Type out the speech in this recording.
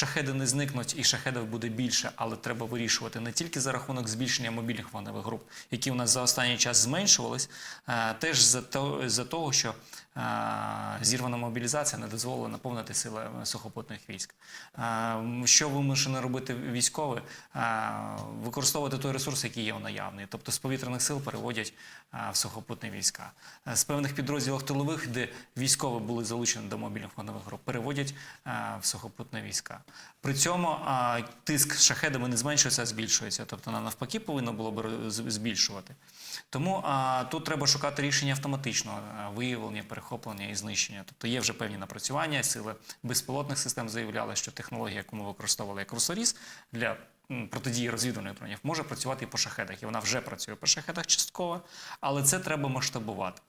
шахеди не зникнуть і шахедів буде більше, але треба вирішувати не тільки за рахунок збільшення мобільних вогневих груп, які у нас за останній час зменшувались, а теж за, того, що зірвана мобілізація не дозволила наповнити сили сухопутних військ. Що вимушено робити військові? Використовувати той ресурс, який є наявний. Тобто з повітряних сил переводять в сухопутні війська. З певних підрозділів тилових, де військові були залучені до мобільних вогневих груп, переводять в сухопутні війська. При цьому тиск шахедами не зменшується, а збільшується. Тобто на- навпаки повинно було б збільшувати. Тому тут треба шукати рішення автоматичного виявлення, перехоплення і знищення. Тобто є вже певні напрацювання, сили безпілотних систем заявляли, що технологія, яку ми використовували як Русоріс для протидії розвідувальних дронів, може працювати і по шахедах. І вона вже працює по шахедах частково, але це треба масштабувати.